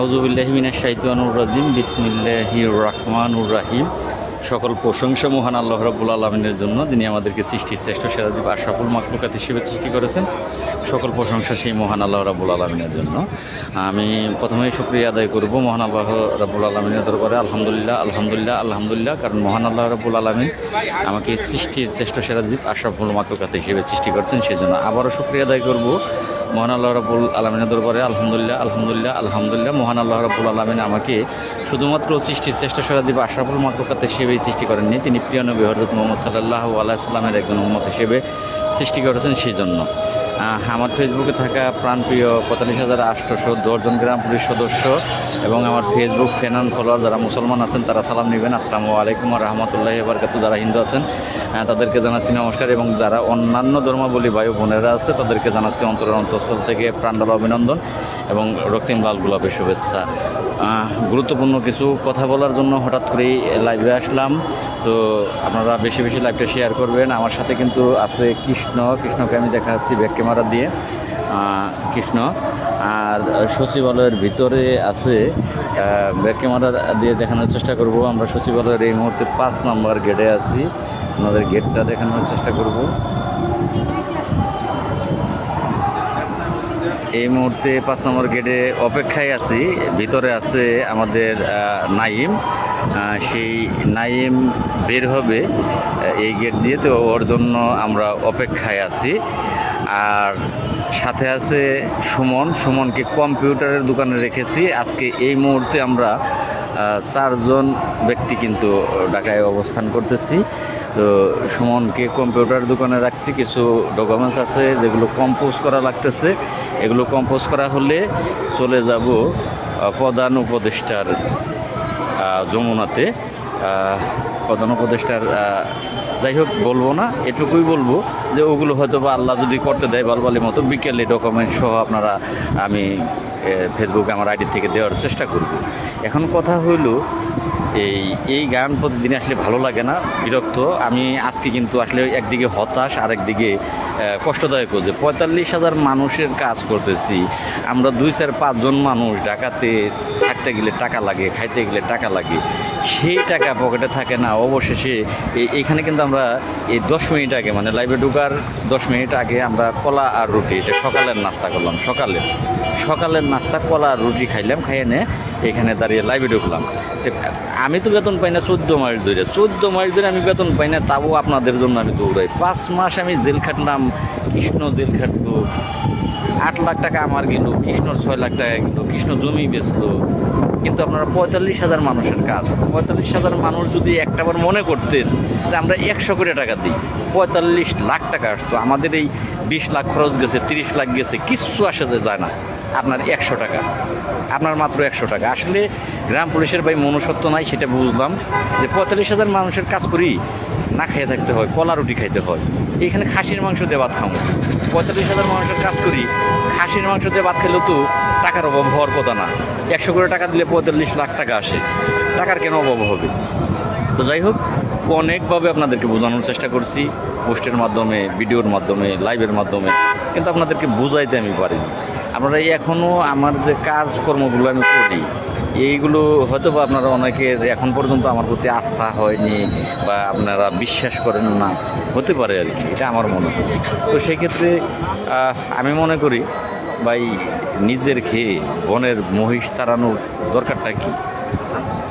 আউজুবিল্লাহমিনা শাহিদানুর রাজিম বিসমিল্লাহির রহমানুর রাহিম। সকল প্রশংসা মহান আল্লাহ রাবুল আলমিনের জন্য, যিনি আমাদেরকে সৃষ্টির শ্রেষ্ঠ সেরাজীব আশরাফুল মাকলুকাত হিসেবে সৃষ্টি করেছেন। সকল প্রশংসা সেই মহান আল্লাহ রাবুল আলমিনের জন্য। আমি প্রথমেই শুক্রিয়া আদায় করব মহান আল্লাহ রাবুল আলমিনের দরবারে। আলহামদুলিল্লাহ আলহামদুলিল্লাহ আলহামদুলিল্লাহ, কারণ মহান আল্লাহ রাবুল আলমিন আমাকে সৃষ্টির শ্রেষ্ঠ সেরাজীব আশরাফুল মাকলুকাত হিসেবে সৃষ্টি করছেন সেই জন্য আবারও শুক্রিয়া আদায় করব মহান আল্লাহ রাবুল আলমিনের দরবারে। আলহামদুলিল্লাহ আলহামদুলিল্লাহ আলহামদুলিল্লাহ, মহান আল্লাহ রাবুল আলমিন আমাকে শুধুমাত্র সৃষ্টির চেষ্টা সরাজীব আশরাফুল মাকলুকাত হিসেবেই সৃষ্টি করেননি, তিনি প্রিয় নবী হরত মোহাম্মদ সাল্লাহ আলাইসাল্লামের একজন উম্মত হিসেবে সৃষ্টি করেছেন সেই জন্য আমার ফেসবুকে থাকা প্রাণপ্রিয় পঁয়তাল্লিশ হাজার আটশোশো দশজন গ্রাম পুলিশ সদস্য এবং আমার ফেসবুক ফ্যান ফলোয়ার যারা মুসলমান আছেন, তারা সালাম নেবেন। আসসালামু আলাইকুম রহমতুল্লাহ এবারকাতু যারা হিন্দু আছেন তাদেরকে জানাচ্ছি নমস্কার এবং যারা অন্যান্য ধর্মাবলী ভাই বোনেরা আছে, তাদেরকে জানাচ্ছি অন্তরের অন্তঃস্থল থেকে প্রাণডাল অভিনন্দন এবং রক্তিম লাল গোলাপের শুভেচ্ছা। গুরুত্বপূর্ণ কিছু কথা বলার জন্য হঠাৎ করেই লাইভে আসলাম। তো আপনারা বেশি বেশি লাইভটা শেয়ার করবেন। আমার সাথে কিন্তু আছে কৃষ্ণ। কৃষ্ণকে আমি দেখা যাচ্ছি ক্যামেরা দিয়ে কৃষ্ণ। আর সচিবালয়ের ভিতরে আছে ক্যামেরা দিয়ে দেখানোর চেষ্টা করব। আমরা সচিবালয়ের এই মুহূর্তে পাঁচ নম্বর গেটে আছি। আমাদের গেটটা দেখানোর চেষ্টা করব। এই মুহূর্তে পাঁচ নম্বর গেটে অপেক্ষায় আছি। ভিতরে আছে আমাদের নাইম। সেই নাইম বের হবে এই গেট দিয়ে। তো ওর জন্য আমরা অপেক্ষায় আছি। আর সাথে আছে সুমন। সুমনকে কম্পিউটারের দোকানে রেখেছি। আজকে এই মুহূর্তে আমরা চারজন ব্যক্তি কিন্তু ঢাকায় অবস্থান করতেছি। তো সুমনকে কম্পিউটার দোকানে রাখছি। কিছু ডকুমেন্টস আছে যেগুলো কম্পোজ করা লাগতেছে। এগুলো কম্পোজ করা হলে চলে যাব প্রধান উপদেষ্টার যমুনাতে। প্রধান উপদেষ্টার যাই হোক বলব না, এটুকুই বলব যে ওগুলো হয়তো বা আল্লাহ যদি করতে দেয় বালবালি মতো বিকেলে ডকুমেন্ট সহ আপনারা আমি ফেসবুকে আমার আইডি থেকে দেওয়ার চেষ্টা করব। এখন কথা হইল এই এই গান প্রতিদিন আসলে ভালো লাগে না, বিরক্ত। আমি আজকে কিন্তু আসলে একদিকে হতাশ আর একদিকে কষ্টদায়ক যে পঁয়তাল্লিশ হাজার মানুষের কাজ করতেছি। আমরা দুই চার পাঁচজন মানুষ ঢাকাতে থাকতে গেলে টাকা লাগে, খাইতে গেলে টাকা লাগে। সেই টাকা পকেটে থাকে না, অবশেষে এই- এইখানে কিন্তু আমরা এই দশ মিনিট আগে মানে লাইভে ঢুকার দশ মিনিট আগে আমরা কলা আর রুটি, এটা সকালের নাস্তা করলাম, সকালে। সকালের নাস্তা কলা আর রুটি খাইলাম, খাইয়ে এখানে দাঁড়িয়ে লাইভে ঢুকলাম। আমি তো বেতন পাই না চোদ্দ মাস ধরে। চোদ্দ মাস ধরে আমি বেতন পাই না, তাও আপনাদের জন্য আমি দৌড়াই। পাঁচ মাস আমি জেল খাটলাম কৃষ্ণ জেল খাটলো আট লাখ টাকা আমার গেল, কৃষ্ণ ছয় লাখ টাকা গেল, কৃষ্ণ জমি বেচলো। কিন্তু আপনারা পঁয়তাল্লিশ হাজার মানুষের কাজ। পঁয়তাল্লিশ হাজার মানুষ যদি একটাবার মনে করতেন যে আমরা একশো কোটি টাকা দিই, পঁয়তাল্লিশ লাখ টাকা আসতো। আমাদের এই বিশ লাখ খরচ গেছে, তিরিশ লাখ গেছে, কিচ্ছু আসে যায় না। আপনার একশো টাকা। আপনার মাত্র একশো টাকা। আসলে গ্রাম পুলিশের ভাই মনুষ্যত্ব নাই, সেটা বুঝলাম। যে পঁয়তাল্লিশ হাজার মানুষের কাজ করি, না খেয়ে থাকতে হয়, কলা রুটি খাইতে হয়। এখানে খাসির মাংস দিয়ে ভাত খাব পঁয়তাল্লিশ হাজার মানুষের কাজ করি, খাসির মাংস দিয়ে ভাত খেলেও তো টাকার অভাব হওয়ার কথা না। একশো করে টাকা দিলে পঁয়তাল্লিশ লাখ টাকা আসে। টাকার কেন অভাব হবে? তো যাই হোক, অনেকভাবে আপনাদেরকে বোঝানোর চেষ্টা করছি। পোস্টের মাধ্যমে, ভিডিওর মাধ্যমে লাইভের মাধ্যমে, কিন্তু আপনাদেরকে বুঝাইতে আমি পারিনি আপনারা এখনও আমার যে কাজকর্মগুলো আমি করি, এইগুলো হয়তো বা আপনারা অনেকের এখন পর্যন্ত আমার প্রতি আস্থা হয়নি বা আপনারা বিশ্বাস করেন না। হতে পারে আর কি, এটা আমার মনে হয়। তো সেক্ষেত্রে আমি মনে করি, ভাই, নিজের খেয়ে বনের মহিষ তাড়ানোর দরকারটা কি?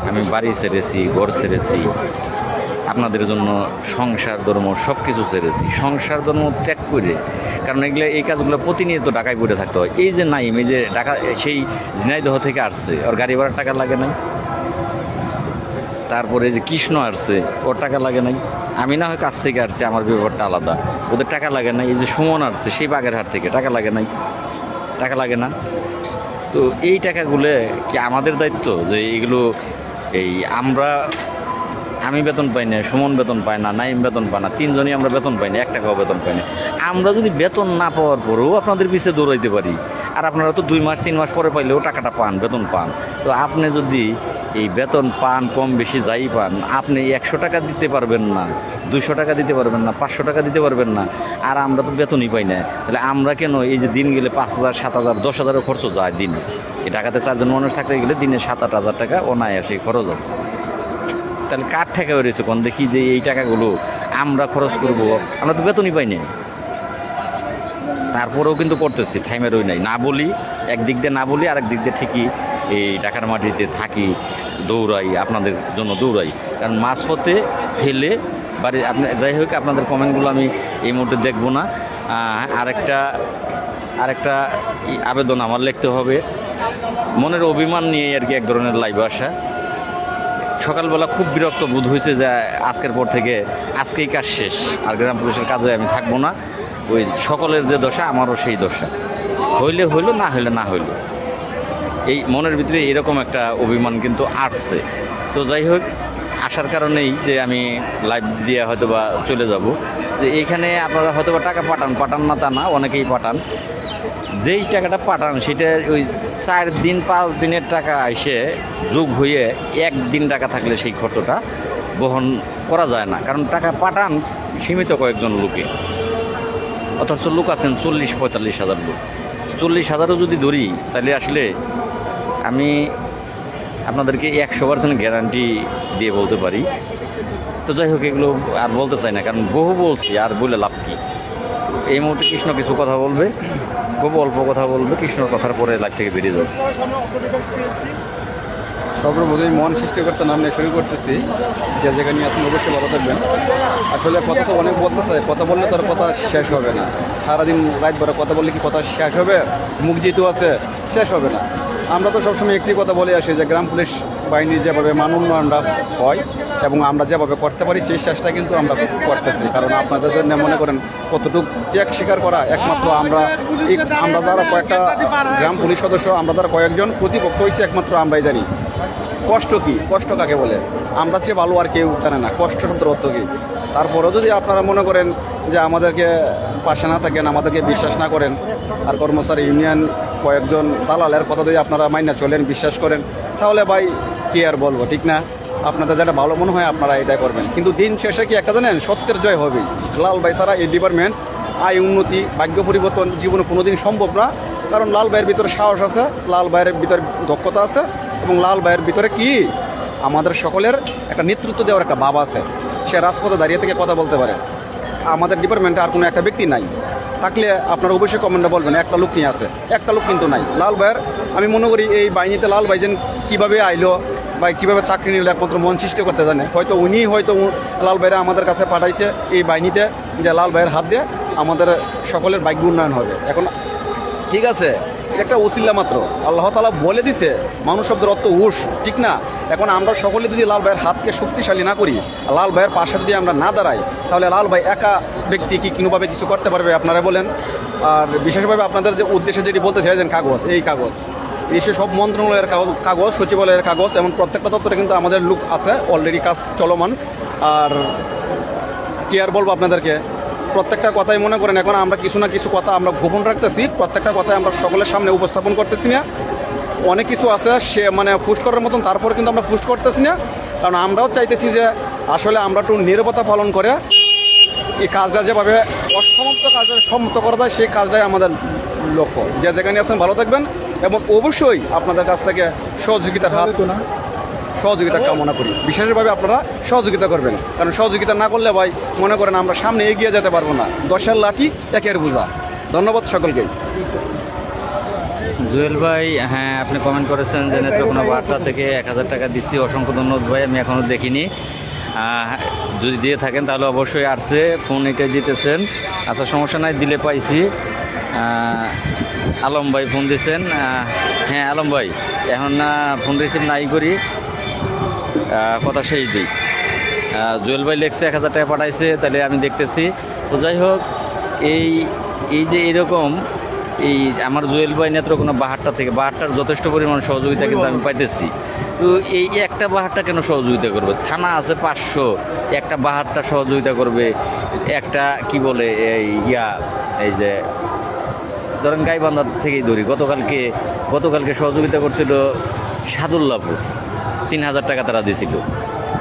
আমি বাড়ি ছেড়েছি, ঘর ছেড়েছি আপনাদের জন্য সংসার, ধর্ম সব কিছু ছেড়েছি। সংসার, ধর্ম ত্যাগ করে, কারণ এগুলো, এই কাজগুলো প্রতিনিয়ত ঢাকায় পড়ে থাকতে হয়। এই যে নাইম, এই যে ঢাকা, সেই ঝিনাইদহ থেকে আসছে, ওর গাড়ি ভাড়ার টাকা লাগে নাই? তারপরে যে কৃষ্ণ আসছে, ওর টাকা লাগে নাই? আমি না হয় কাছ থেকে আসছি, আমার ব্যবহারটা আলাদা। ওদের টাকা লাগে নাই? এই যে সুমন আসছে, সেই বাঘের বাগেরহাট থেকে, টাকা লাগে নাই? টাকা লাগে না? তো এই টাকাগুলো কি আমাদের দায়িত্ব যে এইগুলো এই আমরা আমি বেতন পাই না, সুমন বেতন পায় না, নাইম বেতন পায় না, তিনজনই আমরা বেতন পাই না, এক টাকাও বেতন পাই না। আমরা যদি বেতন না পাওয়ার পরেও আপনাদের পিছিয়ে দৌড়াইতে পারি, আর আপনারা তো দুই মাস, তিন মাস পরে পাইলেও টাকাটা পান, বেতন পান। তো আপনি যদি এই বেতন পান, কম বেশি যাই পান, আপনি একশো টাকা দিতে পারবেন না দুশো টাকা দিতে পারবেন না, পাঁচশো টাকা দিতে পারবেন না, আর আমরা তো বেতনই পাই না। তাহলে আমরা কেন এই যে দিন গেলে পাঁচ হাজার, সাত হাজার, দশ হাজারও খরচ যায় দিনে? এই টাকাতে চারজন মানুষ থাকতে গেলে দিনে সাত আট হাজার টাকা অনায়াসে খরচ আছে। তাহলে কার টাকা রয়েছে কোন দেখি যে এই টাকাগুলো আমরা খরচ করব। আমরা তো বেতনই পাই না তারপরেও কিন্তু করতেছি থাইমের ওই নাই। না বলি, একদিক দিয়ে না বলি, আরেক দিক দিয়ে ঠিকই এই টাকার মাটিতে থাকি, দৌড়াই, আপনাদের জন্য দৌড়াই। কারণ মাঝপথে ফেলে বাড়ি, আপনি, যাই হোক, আপনাদের কমেন্টগুলো আমি এই মুহূর্তে দেখব না। আরেকটা আরেকটা আবেদন আমার লিখতে হবে। মনের অভিমান নিয়ে আর কি এক ধরনের লাইভ আসা। সকালবেলা খুব বিরক্ত বোধ হয়েছে যে আজকের পর থেকে আজকেই কাজ শেষ, আর গ্রাম পুলিশের কাজে আমি থাকব না। ওই সকলের যে দশা, আমারও সেই দশা। হইলে হইল, না হইলে না হইল। এই মনের ভিতরে এরকম একটা অভিমান কিন্তু আসছে। তো যাই হোক আসার কারণেই যে আমি লাইভ দিয়ে হয়তো বা চলে যাব। যে এইখানে আপনারা হয়তো বা টাকা পাঠান পাঠান না তা না, অনেকেই পাঠান। যেই টাকাটা পাঠান, সেটা ওই চার দিন, পাঁচ দিনের টাকা এসে যোগ হয়ে একদিন টাকা থাকলে সেই খরচটা বহন করা যায় না। কারণ টাকা পাঠান সীমিত কয়েকজন লোকে। অথচ লোক আছেন চল্লিশ পঁয়তাল্লিশ হাজার লোক। চল্লিশ হাজারও যদি ধরি, তাহলে আসলে আমি আপনাদেরকে একশো পার্সেন্ট গ্যারান্টি দিয়ে বলতে পারি। তো যাই হোক, এগুলো আর বলতে চাই না, কারণ বহু বলছি, আর বলে লাভ কি? এই মুহূর্তে কৃষ্ণ কিছু কথা বলবে খুব অল্প কথা বলবে, কৃষ্ণর কথার পরে লাইফ থেকে বেরিয়ে যাবে। সর্বপ্রথমে মন সৃষ্টিকর্তা নাম নিয়ে শুরু করতেছি। যে যেখানে আছেন অবশ্যই ভালো থাকবেন। আসলে কথা তো অনেক বলতে চাই, কথা বললে তার কথা শেষ হবে না। সারাদিন রাত ভরে কথা বললে কি কথা শেষ হবে? মুখ যেহেতু আছে, শেষ হবে না। আমরা তো সবসময় একটি কথা বলে আসি যে গ্রাম পুলিশ বাহিনী যেভাবে মান উন্নয়নটা হয় এবং আমরা যেভাবে করতে পারি, সেই চেষ্টা কিন্তু আমরা করতেছি। কারণ আপনাদের জন্য মনে করেন, কতটুকু ত্যাগ স্বীকার করা একমাত্র আমরা আমরা যারা কয়েকটা গ্রাম পুলিশ সদস্য, আমরা যারা কয়েকজন, প্রতিপক্ষ হয়েছি একমাত্র আমরাই জানি। কষ্ট কি? কষ্ট কাকে বলে? আমরা চেয়ে ভালো আর কেউ জানে না। কষ্ট শব্দের অর্থ কী? তারপরেও যদি আপনারা মনে করেন যে আমাদেরকে পাশে না থাকেন, আমাদেরকে বিশ্বাস না করেন, আর কর্মচারী ইউনিয়ন কয়েকজন দালালের কথা যদি আপনারা মাইনা চলেন, বিশ্বাস করেন, তাহলে ভাই কি আর বলব, ঠিক না? আপনাদের যেটা ভালো মনে হয়, আপনারা এটাই করবেন। কিন্তু দিন শেষে কি একটা জানেন, সত্যের জয় হবেই। লাল ভাই ছাড়া এই ডিপার্টমেন্ট আয়, উন্নতি, ভাগ্য পরিবর্তন জীবনে কোনোদিন সম্ভব না। কারণ লাল ভাইয়ের ভিতরে সাহস আছে লাল ভাইয়ের ভিতরে দক্ষতা আছে এবং লাল ভাইয়ের ভিতরে কি? আমাদের সকলের একটা নেতৃত্ব দেওয়ার একটা ভাব আছে। সে রাজপথে দাঁড়িয়ে থেকে কথা বলতে পারে। আমাদের ডিপার্টমেন্টে আর কোনো একটা ব্যক্তি নাই। থাকলে আপনার অবশ্যই কমেন্টে বলবেন, একটা লোক নিয়ে আছে। একটা লোক কিন্তু নাই। লাল ভাইয়ের, আমি মনে করি এই বাহিনীতে লাল ভাই যেন কীভাবে আইলো বা কীভাবে চাকরি নিল একমাত্র মন সৃষ্টি করতে জানে। হয়তো উনি হয়তো লাল ভাইরা আমাদের কাছে পাঠাইছে এই বাহিনীতে যে লাল ভাইয়ের হাত দিয়ে আমাদের সকলের বাইক উন্নয়ন হবে। এখন ঠিক আছে এটা একটা ওসিল্লা মাত্র। আল্লাহ তালা বলে দিছে, মানুষ শব্দের অর্থ উস ঠিক না? এখন আমরা সকলে যদি লাল ভাইয়ের হাতকে শক্তিশালী না করি, লাল ভাইয়ের পাশে যদি আমরা না দাঁড়াই, তাহলে লাল ভাই একা ব্যক্তি কি কোনোভাবে কিছু করতে পারবে, আপনারা বলেন? আর বিশেষভাবে আপনাদের যে উদ্দেশ্যে যেটি বলতে চাইছেন, কাগজ, এই কাগজ। এসে সব মন্ত্রণালয়ের কাগজ- সচিবালয়ের কাগজ, এবং প্রত্যেকটা দপ্তরে কিন্তু আমাদের লুক আছে অলরেডি কাজ চলমান। আর কি আর বলব আপনাদেরকে? প্রত্যেকটা কথাই মনে করেন, এখন আমরা কিছু না কিছু কথা আমরা গোপন রাখতেছি, প্রত্যেকটা কথাই আমরা সকলের সামনে উপস্থাপন করতেছি না। অনেক কিছু আছে, সে মানে পুষ্ট করার মতন তারপরে কিন্তু আমরা পুষ্ট করতেছি না। কারণ আমরাও চাইতেছি যে আসলে আমরা একটু নিরাপত্তা পালন করে, এই কাজটা যেভাবে অসমাপ্ত কাজের সম্মত করা যায়, সেই কাজটাই আমাদের লক্ষ্য। যে যেখানে আছেন ভালো থাকবেন এবং অবশ্যই আপনাদের কাছ থেকে সহযোগিতার হাত সহযোগিতা কামনা করি। বিশেষভাবে আপনারা সহযোগিতা করবেন। কারণ সহযোগিতা না করলে ভাই, মনে করেন আমরা সামনে এগিয়ে যেতে পারব না। দশের লাঠি, একের বোঝা। ধন্যবাদ সকলকেই। জুয়েল ভাই হ্যাঁ আপনি কমেন্ট করেছেন যে নেত্রকোনা বার্তা থেকে এক হাজার টাকা দিচ্ছি। অসংখ্য ধন্যবাদ ভাই, আমি এখনও দেখিনি। যদি দিয়ে থাকেন তাহলে অবশ্যই আসছে, ফোন এটা দিতেছেন। আচ্ছা সমস্যা নাই, দিলে পাইছি। আলম ভাই ফোন দিয়েছেন। হ্যাঁ আলম ভাই, এখন ফোন রিসিভ নাই করি। কথা সেই দিই। জুয়েল ভাই লেখছে এক হাজার টাকা পাঠাইছে, তাহলে আমি দেখতেছি। তো যাই হোক, এই এই যে এরকম, এই আমার জুয়েল ভাই নেত্র কোনো বাহারটা থেকে, বাহারটার যথেষ্ট পরিমাণ সহযোগিতা কিন্তু আমি পাইতেছি। তো এই একটা বাহারটা কেন সহযোগিতা করবে? থানা আছে পাঁচশো, একটা বাহারটা সহযোগিতা করবে, একটা কি বলে, এই ইয়া, এই যে, ধরেন গাইবান্ধার থেকেই ধরি, গতকালকে গতকালকে সহযোগিতা করছিল সাদুল্লাপুর। তিন হাজার টাকা তারা দিয়েছিল।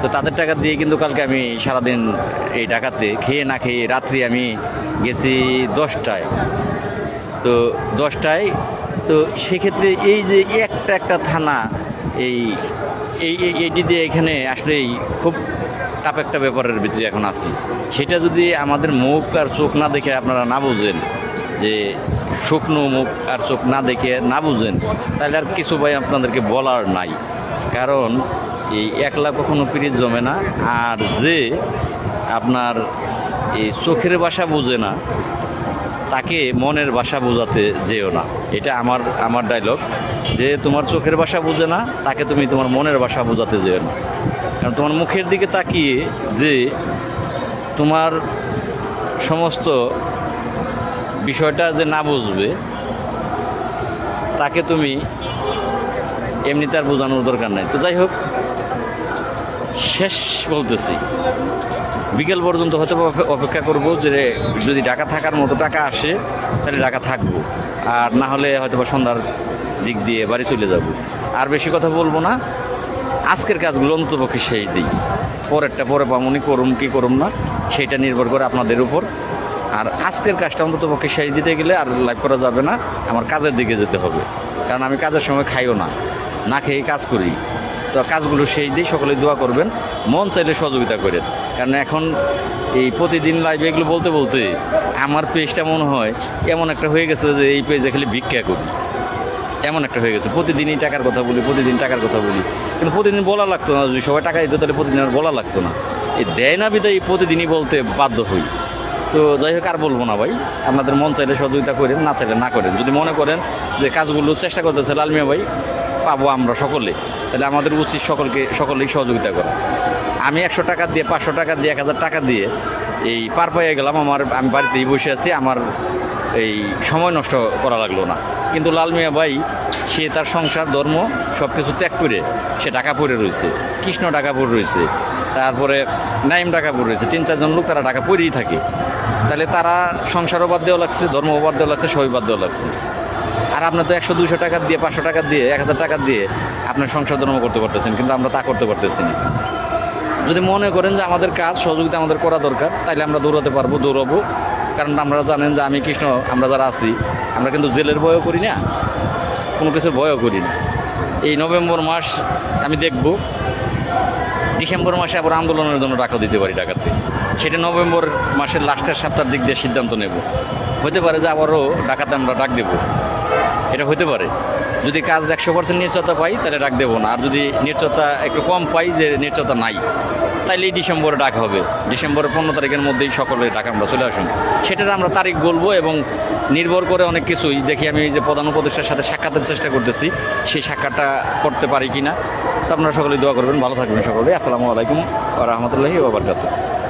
তো তাদের টাকা দিয়ে কিন্তু কালকে আমি সারাদিন এই টাকাতে খেয়ে না খেয়ে রাত্রি আমি গেছি দশটায়। তো দশটায়, তো সেক্ষেত্রে এই যে একটা একটা থানা, এই এই, এই- এইটি দিয়ে এখানে আসলেই খুব টাপ একটা ব্যাপারের ভিতরে এখন আছি। সেটা যদি আমাদের মুখ আর চোখ না দেখে আপনারা না বুঝেন, যে শুকনো মুখ আর চোখ না দেখে না বুঝেন, তাহলে আর কিছু ভাই আপনাদেরকে বলার নাই। কারণ এই একলা কখনো পিরিত জমে না, আর যে আপনার এই চোখের বাসা বুঝে না, তাকে মনের বাসা বোঝাতে যেও না। এটা আমার আমার ডায়লগ যে তোমার চোখের বাসা বুঝে না, তাকে তুমি তোমার মনের বাসা বোঝাতে যেও না। কারণ তোমার মুখের দিকে তাকিয়ে যে তোমার সমস্ত বিষয়টা যে না বুঝবে, তাকে তুমি এমনিতে আর বোঝানোর দরকার নাই। তো যাই হোক, শেষ বলতেছি। বিকেল পর্যন্ত হয়তো অপেক্ষা করব যে যদি টাকা থাকার মতো টাকা আসে, তাহলে টাকা থাকব। আর না হলে হয়তো বা সন্ধ্যার দিক দিয়ে বাড়ি চলে যাব। আর বেশি কথা বলব না। আজকের কাজগুলো অন্তপক্ষে শেষ দিই। পরেরটা পরে পামনি করুম কি করুম না সেইটা নির্ভর করে আপনাদের উপর। আর আজকের কাজটা অন্তত পক্ষে শেষ দিতে গেলে আর লাইভ করা যাবে না। আমার কাজের দিকে যেতে হবে। কারণ আমি কাজের সময় খাইও না। না খেয়ে কাজ করি। তো কাজগুলো সেই দিই সকলে দোয়া করবেন। মন চাইলে সহযোগিতা করেন। কারণ এখন এই প্রতিদিন লাইভে এগুলো বলতে বলতে আমার পেজটা মনে হয় এমন একটা হয়ে গেছে যে এই পেজে খালি ভিক্ষা করি। এমন একটা হয়ে গেছে। প্রতিদিনই টাকার কথা বলি, প্রতিদিন টাকার কথা বলি। কিন্তু প্রতিদিন বলা লাগতো না, যদি সবাই টাকা দিত তাহলে প্রতিদিন আর বলা লাগতো না। এই দেয় না বিদায় প্রতিদিনই বলতে বাধ্য হই। তো যাই হোক, আর বলব না ভাই। আপনাদের মন চাইলে সহযোগিতা করেন, না চাইলে না করেন। যদি মনে করেন যে কাজগুলো চেষ্টা করতেছে লালমিয়া ভাই পাবো আমরা সকলে। তাহলে আমাদের উচিত সকলকে, সকলেই সহযোগিতা করা। আমি একশো টাকা দিয়ে, পাঁচশো টাকা দিয়ে, এক হাজার টাকা দিয়ে এই পার পেয়ে গেলাম। আমার, আমি বাড়িতেই বসে আছি। আমার এই সময় নষ্ট করা লাগল না। কিন্তু লাল মিয়া ভাই, সে তার সংসার, ধর্ম সব কিছু ত্যাগ করে সে ঢাকা পড়ে রয়েছে। কৃষ্ণ ঢাকা পড়ে রয়েছে। তারপরে নাইম ঢাকা পড়ে রয়েছে। তিন, চারজন লোক তারা ঢাকা পড়েই থাকে। তাহলে তারা সংসারও বাদ দেওয়া লাগছে, ধর্মও বাদ দেওয়া লাগছে, সবই বাদ দেওয়া লাগছে। আর আপনার তো একশো দুশো টাকা দিয়ে, পাঁচশো টাকা দিয়ে, এক হাজার টাকা দিয়ে আপনার ধর্ম করতে পারতেছেন, কিন্তু আমরা তা করতে পারতেছি না। যদি মনে করেন যে আমাদের কাজ, সহযোগিতা আমাদের করা দরকার তাহলে আমরা দৌড়াতে পারব, দৌড়াবো। কারণ আপনারা জানেন যে আমি কৃষ্ণ, আমরা যারা আছি, আমরা কিন্তু জেলের ভয়ও করি না, কোনো কিছুর ভয়ও করি না। এই নভেম্বর মাস আমি দেখব, ডিসেম্বর মাসে আবার আন্দোলনের জন্য টাকা দিতে পারি টাকাতে। সেটা নভেম্বর মাসের লাস্টের সপ্তাহের দিক দিয়ে সিদ্ধান্ত নেব। হতে পারে যে আবারও ডাকাতে আমরা ডাক দেবো। এটা হতে পারে। যদি কাজ একশো পার্সেন্ট নিশ্চয়তা পাই, তাহলে ডাক দেবো না। আর যদি নিশ্চয়তা একটু কম পাই যে নিশ্চয়তা নাই, তাইলে ডিসেম্বরে ডাক হবে। ডিসেম্বরের পনেরো তারিখের মধ্যেই সকলে ডাক আমরা চলে আসুন। সেটার আমরা তারিখ বলব এবং নির্ভর করে অনেক কিছুই। দেখি আমি যে প্রধান উপদেষ্টার সাথে সাক্ষাতের চেষ্টা করতেছি, সেই সাক্ষাৎটা করতে পারি কি না তো আপনারা সকলে দোয়া করবেন। ভালো থাকবেন সকলে। আসসালামু আলাইকুম রহমতুল্লাহি ওবরকাত